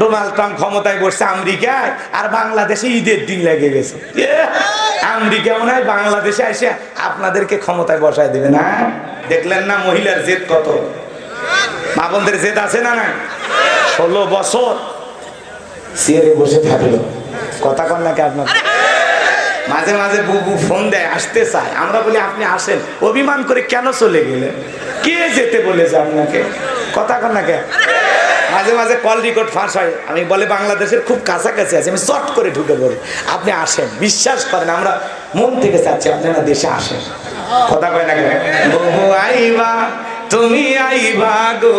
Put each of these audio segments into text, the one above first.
Donald Trump ক্ষমতায় বসছে আমেরিকায় আর বাংলাদেশে ঈদের দিন লেগে গেছে। আমেরিকা মনে হয় বাংলাদেশে এসে আপনাদেরকে ক্ষমতায় বসায় দেবে না? দেখলেন না মহিলার জেদ কত? মা জেদ আছে না না ষোলো বছর সিয়ারে বসে থাকল। কথা কন নাকি আপনার? মাঝে মাঝে বুবু ফোন দেয়, আসতে চায় আমরা বলি, আপনি আসেন। অভিমান করে কেন চলে গেলেন? কে যেতে বলেছে আপনাকে? কথা কন না কে? মাঝে মাঝে কল রেকর্ড ফাঁস হয়। আমি বলে, বাংলাদেশের খুব কাছাকাছি আছে। আমি চট করে ঢুকে পড়ি। আপনি আসেন, বিশ্বাস করেন, আমরা মন থেকে চাচ্ছি আপনারা দেশে আসেন। কথা কয় না বহু আইবা, তুমি আইবা গো,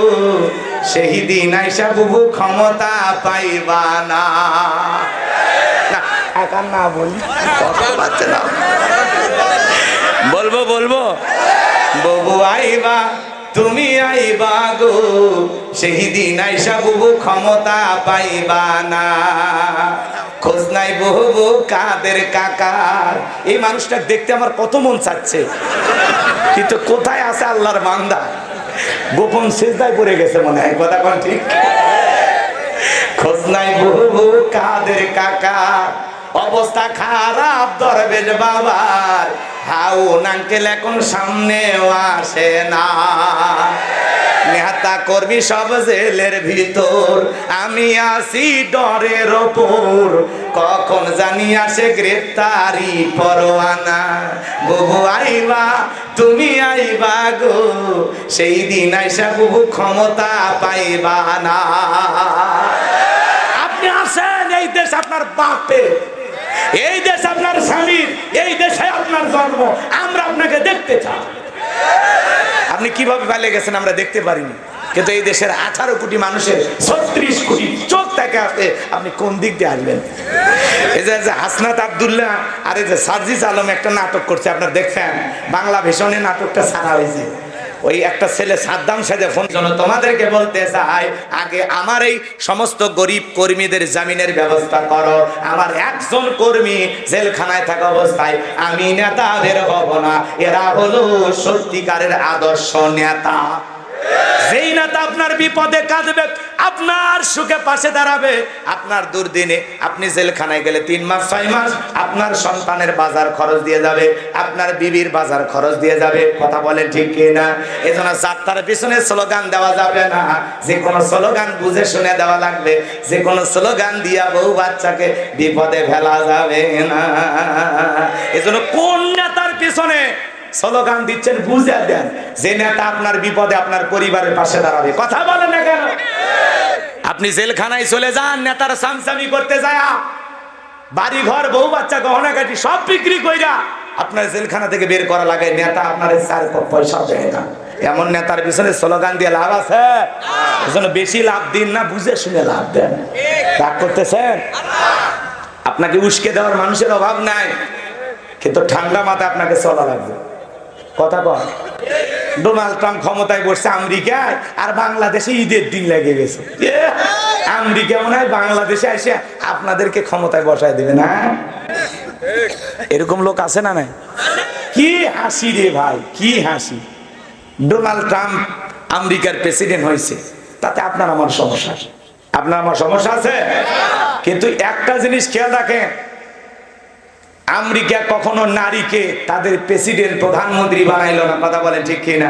সেই দিন আইসা বুবু ক্ষমতা পাইবা না। একা না বলি না। বলব বলব। ববু আইবা তুমি আইবা গো, সেই দিন আইসা বুবু ক্ষমতা পাইবা না। খোঁজ নাই বহু কাদের কাকার এই মানুষটা দেখতে আমার কত মন চাচ্ছে। কিন্তু কোথায় আছে আল্লাহর বান্দা? গোপন সেজদায় পড়ে গেছে মনে হয়, কথা কোন ঠিক? খোঁজ নাই বহু কাদের কাকা, অবস্থা খারাপ দরবেশ বাবার। হাউ নাঙ্কেল এখন সামনেও আসে না। নেহাতা করবি সব জেলের ভিতর, আমি আসি ডরের ওপর। কখন জানি আসে গ্রেপ্তারি পরোয়ানা। বুবু আইবা, তুমি আইবা গো, সেই দিন আইসা বুবু ক্ষমতা পাইবা না। আপনি আসেন এই দেশ আপনার বাপে, এই দেশ আপনার স্বামীর এই দেশে আপনার জন্ম, আমরা আপনাকে দেখতে চাই। আপনি কীভাবে পালিয়ে গেছেন আমরা দেখতে পারিনি। কিন্তু এই দেশের আঠারো কোটি মানুষের ছত্রিশ কোটি চোখ থেকে আসে আপনি কোন দিক দিয়ে আসবেন? এই যে হাসনাত আবদুল্লাহ আর এই যে সার্জিস আলম একটা নাটক করছে, আপনার দেখছেন? বাংলা ভীষণে নাটকটা সারা হয়েছে। ওই একটা ছেলে সাদ্দাম সাজে ফোন তোমাদেরকে বলতে চাই, আগে আমার এই সমস্ত গরিব কর্মীদের জামিনের ব্যবস্থা করো। আমার একজন কর্মী জেলখানায় থাকা অবস্থায়, আমি নেতা বের হব না। এরা হলো সত্যিকারের আদর্শ নেতা। যেই আপনার বিপদে কাঁদবে, আপনার সুখে পাশে দাঁড়াবে। আপনার দুর্দিনে আপনি জেলখানায় গেলে তিন মাস, ছয় মাস, আপনার সন্তানের বাজার খরচ দিয়ে যাবে, আপনার বিবির বাজার খরচ দিয়ে যাবে। কথা বলেন ঠিক না? এই জন্য যাত্রার পিছনে স্লোগান দেওয়া যাবে না। যে কোনো স্লোগান বুঝে শুনে দেওয়া লাগবে। যে কোনো স্লোগান দিয়া বউ বাচ্চাকে বিপদে ফেলা যাবে না। এজন্য কোন নেতার পিছনে স্লোগান দিচ্ছেন, বুঝে দেন। যে নেতা আপনার বিপদে আপনার পরিবারের পাশে দাঁড়াবে। কথা বলেন না কেন? আপনি জেলখানায় চলে যান, নেতার সামসামি করতে যায়। বাড়ি ঘর বউ বাচ্চা গহনা কাটি সব বিক্রি কইরা আপনার জেলখানা থেকে বের করা লাগে নেতা আপনার চার পয়সা দেয় না। এমন নেতার পিছনে স্লোগান দিয়ে লাভ আছে? এজন্য বেশি লাভ দিন না, বুঝে শুনে লাভ দেন। রাগ করতেছেন? আপনাকে উস্কে দেওয়ার মানুষের অভাব নাই, কিন্তু ঠান্ডা মাথায় আপনাকে চলা লাগবে। কথা কর ডোনাল্ড ট্রাম্প ক্ষমতায় বসছে আমেরিকায়, আর বাংলাদেশে ঈদের দিন লেগে গেছে। আমেরিকা মনে হয় বাংলাদেশে এসে আপনাদেরকে ক্ষমতায় বসায় দেবে, না? এরকম লোক আছে না নাই? কি হাসি রে ভাই, কি হাসি। ডোনাল্ড ট্রাম্প আমেরিকার প্রেসিডেন্ট হয়েছে, তাতে আপনার আমার সমস্যা আপনার আমার সমস্যা আছে? কিন্তু একটা জিনিস খেয়াল রাখেন আমেরিকা কখনো নারীকে তাদের প্রেসিডেন্ট, প্রধানমন্ত্রী বানাইলো না, কথা বলেন ঠিক কিনা?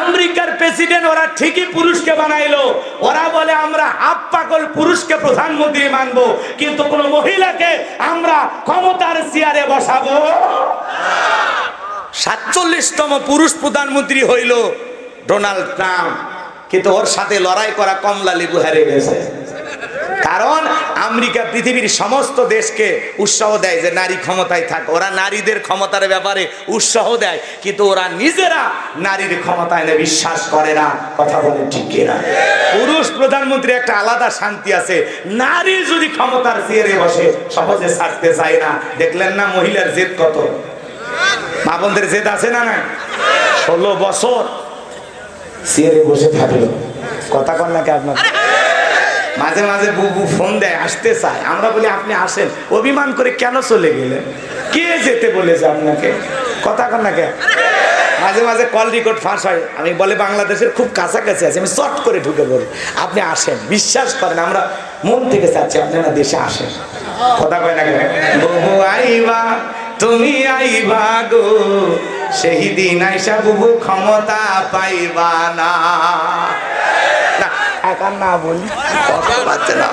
আমেরিকার প্রেসিডেন্ট, ওরা ঠিকই পুরুষকে বানাইলো। ওরা বলে, আমরা হাফ পাগল পুরুষকে প্রধানমন্ত্রী মানবো, কিন্তু কোন মহিলাকে আমরা ক্ষমতার চেয়ারে বসাবো। সাতচল্লিশতম পুরুষ প্রধানমন্ত্রী হইল ডোনাল্ড ট্রাম্প, কিন্তু ওর সাথে লড়াই করা কমলা লেবু হারে গেছে। কারণ আমেরিকা পৃথিবীর সমস্ত দেশকে উৎসাহ দেয় যে নারী ক্ষমতায় থাক। ওরা নারীদের ক্ষমতার ব্যাপারে উৎসাহ দেয়, কিন্তু ওরা নিজেরা নারীর ক্ষমতায় না বিশ্বাস করে না। কথা বলে ঠিক কিনা পুরুষ প্রধানমন্ত্রী একটা আলাদা শান্তি আছে। নারী যদি ক্ষমতার চেয়ারে বসে সহজে ছাড়তে চায় না, দেখলেন না মহিলার জেদ কত? মা বোনদের জেদ আছে না না ষোলো বছর চেয়ারে বসে থাকল। কথা কন নাকি আপনার? মাঝে মাঝে বুবু ফোন দেয়, আসতে চায়। আমরা বলি, আপনি আসেন। অভিমান করে কেন চলে গেলেন? কে যেতে বলেছে আপনাকে? কথা কন না কে মাঝে মাঝে কল রেকর্ড ফাঁস হয়। আমি বলে, বাংলাদেশের খুব কাছাকাছি আছে, আমি চট করে ঢুকে পড়ি। আপনি আসেন, বিশ্বাস করেন, আমরা মন থেকে চাচ্ছি আপনারা দেশে আসেন। কথা কয় না? বহু আইবা, তুমি আইবা গো, সেই দিন আইসা বুবু ক্ষমতা পাইবা না। না, না বলি কথা পাচ্ছে না।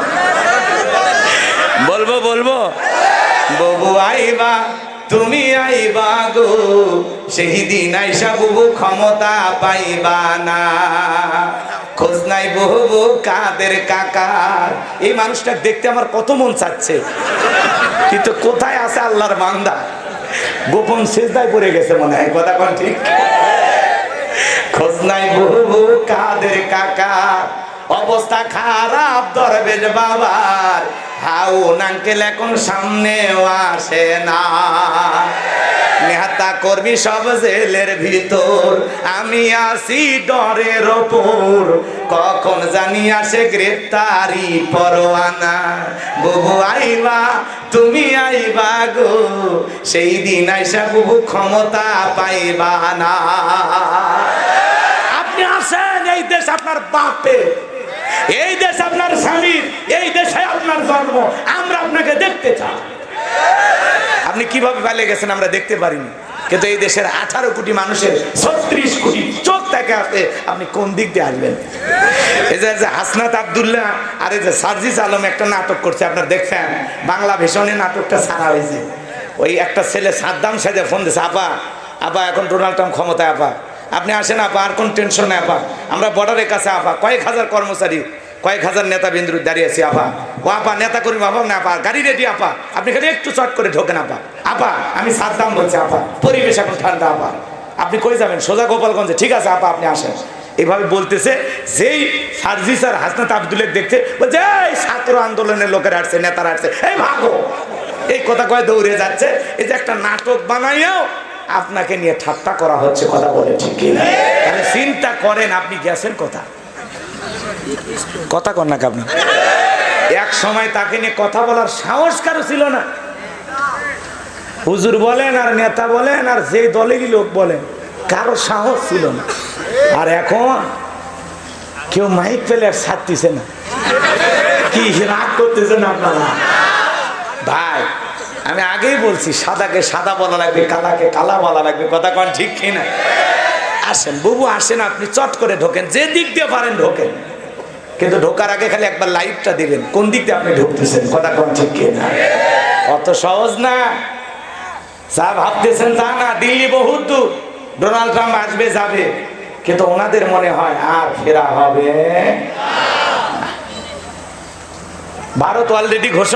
বলব বলব। ববু আইবা তুমি আইবা গো সেই দিন আইসা বুবু ক্ষমতা পাইবা না। খোঁজ নাই বহু কাদের কাকার। এই মানুষটা দেখতে আমার কত মন চাচ্ছে। কিন্তু কোথায় আছে আল্লাহর বান্দা? গোপন সেজদায় পড়ে গেছে মনে হয় কথা কোন ঠিক? খোঁজ নাই বহু কাদের কাকা অবস্থা খারাপ দরবেশ বাবার। হাউ নাঙ্কেল এখন সামনেও আসে না। নেহাতা করবি সব জেলের ভিতর, আমি আসি ডরের ওপর। কখন জানি আসে গ্রেপ্তারি পরোয়ানা। বুবু আইবা, তুমি আইবা গো। সেই দিন আইসা বুবু ক্ষমতা পাইবা না। আপনি আসেন এই দেশ আপনার বাপে। এই দেশ আপনার স্বামীর, এই দেশে আপনার জন্ম। আমরা আপনাকে দেখতে চাই। আপনি কীভাবে পালিয়ে গেছেন আমরা দেখতে পারিনি। কিন্তু এই দেশের আঠারো কোটি মানুষের ছত্রিশ কোটি চোখ থেকে আসে আপনি কোন দিক দিয়ে আসবেন? এই যে হাসনাত আবদুল্লাহ আর এই যে সার্জিস আলম একটা নাটক করছে, আপনার দেখছেন? বাংলা ভীষণে নাটকটা ছাড়া হয়েছে। ওই একটা ছেলে সাদ্দাম সাজে ফোন দিছে আপা আপা, এখন ডোনাল্ড ট্রাম্প ক্ষমতায়, আপা। আপনি আসেন আপা, আর কোন টেনশন নেই আপা। আমরা বর্ডারের কাছে আপা, কয়েক হাজার কর্মচারী, কয়েক হাজার নেতা বিন্দু দাঁড়িয়ে আছি আপা। ও আপা, নেতা কর্মী আপা না আপা, গাড়ি রেডি আপা। আপনি খালি একটু চট করে ঢোকেন আপা। আপা, আমি সাদ্দাম বলছি আপা, পরিবেশ এখন ঠান্ডা আপা। আপনি কই যাবেন? সোজা গোপালগঞ্জে। ঠিক আছে আপা, আপনি আসেন। এভাবে বলতেছে, যেই সার্জিস আর হাসনাত আবদুলের দেখতে বলছে, এই ছাত্র আন্দোলনের লোকেরা আসছে, নেতারা আসছে। এই ভাগো! এই কথা কয়ে দৌড়ে যাচ্ছে। এই যে একটা নাটক বানাইয়াও আপনাকে নিয়ে ঠাট্টা করা হচ্ছে কথা বলে ঠিক না? তাহলে চিন্তা করেন, আপনি গেছেন কথা কথা কর না আপনি? এক সময় তাকে নিয়ে কথা বলার সাহস কারও ছিল না। হুজুর বলেন আর নেতা বলেন আর যে দলেরই লোক বলেন, কারও সাহস ছিল না। আর এখন কেউ মাইক পেলে আর ছাড়তেছে না। কি রাগ করতেছেন আপনারা? ভাই আমি আগেই বলছি, সাদাকে সাদা বলা লাগবে, কালাকে কালা বলা লাগবে, কথা কন ঠিক কিনা? আসেন, বুবু আসেন, আপনি চট করে ঢোকেন, যে দিক দিয়ে পারেন ঢোকেন। কিন্তু ঢোকার আগে খালি একবার লাইভটা দিবেন, কোন দিক দিয়ে আপনি ঢুকতেছেন, কথা কন ঠিক কিনা? অত সহজ না। যা ভাবতেছেন তা না, দিল্লি বহুত দূর, ডোনাল্ড ট্রাম্প আসবে, যাবে। কিন্তু ওনাদের মনে হয় আর ফেরা হবে। ভারত অলরেডি ঘোষণা